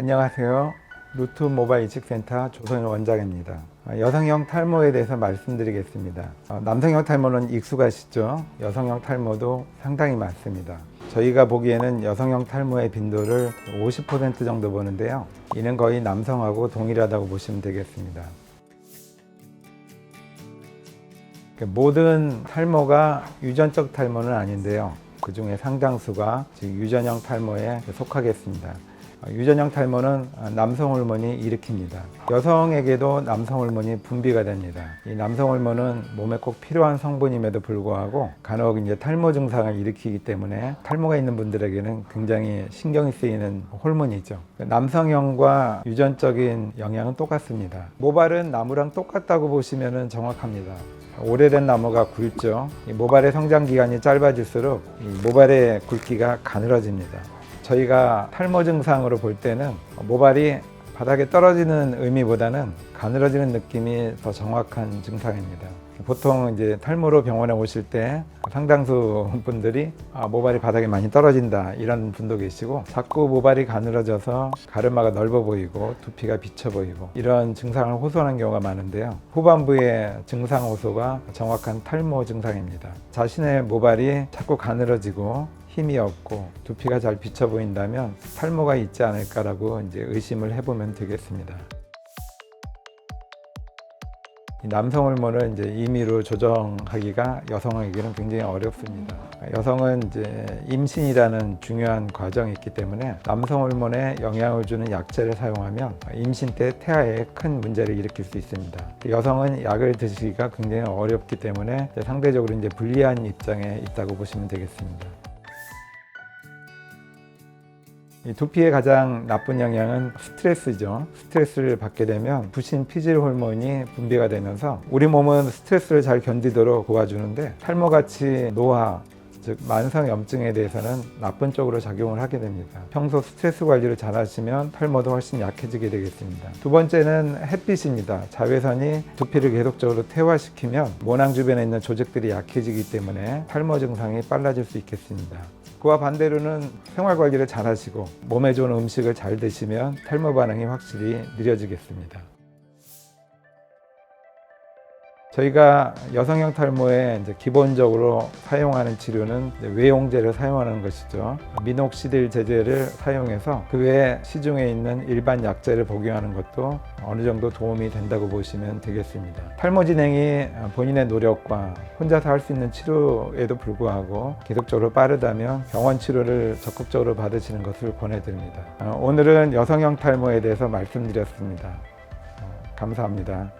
안녕하세요. 루트 모바일 이식센터 조선일 원장입니다. 아, 여성형 탈모에 대해서 말씀드리겠습니다. 어, 남성형 탈모는 익숙하시죠? 여성형 탈모도 상당히 많습니다. 저희가 보기에는 여성형 탈모의 빈도를 50% 정도 보는데요. 이는 거의 남성하고 동일하다고 보시면 되겠습니다. 그 모든 탈모가 유전적 탈모는 아닌데요. 그 중에 상당수가 즉 유전형 탈모에 속하겠습니다. 어, 유전형 탈모는 남성 호르몬이 일으킵니다. 여성에게도 남성 호르몬이 분비가 됩니다. 이 남성 호르몬은 몸에 꼭 필요한 성분임에도 불구하고 간혹 이제 탈모 증상을 일으키기 때문에 탈모가 있는 분들에게는 굉장히 신경이 쓰이는 호르몬이죠. 남성형과 유전적인 영향은 똑같습니다. 모발은 나무랑 똑같다고 보시면 정확합니다. 오래된 나무가 굵죠. 이 모발의 성장 기간이 짧아질수록 이 모발의 굵기가 가늘어집니다. 저희가 탈모 증상으로 볼 때는 모발이 바닥에 떨어지는 의미보다는 가늘어지는 느낌이 더 정확한 증상입니다. 보통 이제 탈모로 병원에 오실 때 상당수 분들이 아, 모발이 바닥에 많이 떨어진다 이런 분도 계시고 자꾸 모발이 가늘어져서 가르마가 넓어 보이고 두피가 비쳐 보이고 이런 증상을 호소하는 경우가 많은데요. 후반부의 증상 호소가 정확한 탈모 증상입니다. 자신의 모발이 자꾸 가늘어지고 힘이 없고 두피가 잘 비쳐 보인다면 탈모가 있지 않을까라고 이제 의심을 해보면 되겠습니다. 이 남성 호르몬을 이제 임의로 조정하기가 여성에게는 굉장히 어렵습니다. 여성은 이제 임신이라는 중요한 과정이 있기 때문에 남성 호르몬에 영향을 주는 약제를 사용하면 임신 때 태아에 큰 문제를 일으킬 수 있습니다. 여성은 약을 드시기가 굉장히 어렵기 때문에 상대적으로 이제 불리한 입장에 있다고 보시면 되겠습니다. 두피의 가장 나쁜 영향은 스트레스죠. 스트레스를 받게 되면 부신 피질 호르몬이 분비가 되면서 우리 몸은 스트레스를 잘 견디도록 도와주는데 탈모같이 노화, 즉 만성 염증에 대해서는 나쁜 쪽으로 작용을 하게 됩니다. 평소 스트레스 관리를 잘 하시면 탈모도 훨씬 약해지게 되겠습니다. 두 번째는 햇빛입니다. 자외선이 두피를 계속적으로 태화시키면 모낭 주변에 있는 조직들이 약해지기 때문에 탈모 증상이 빨라질 수 있겠습니다. 그와 반대로는 생활 관리를 잘 하시고 몸에 좋은 음식을 잘 드시면 탈모 반응이 확실히 느려지겠습니다. 저희가 여성형 탈모에 이제 기본적으로 사용하는 치료는 외용제를 사용하는 것이죠. 미녹시딜 제제를 사용해서 그 외에 시중에 있는 일반 약제를 복용하는 것도 어느 정도 도움이 된다고 보시면 되겠습니다. 탈모 진행이 본인의 노력과 혼자서 할 수 있는 치료에도 불구하고 계속적으로 빠르다면 병원 치료를 적극적으로 받으시는 것을 권해드립니다. 어, 오늘은 여성형 탈모에 대해서 말씀드렸습니다. 어, 감사합니다.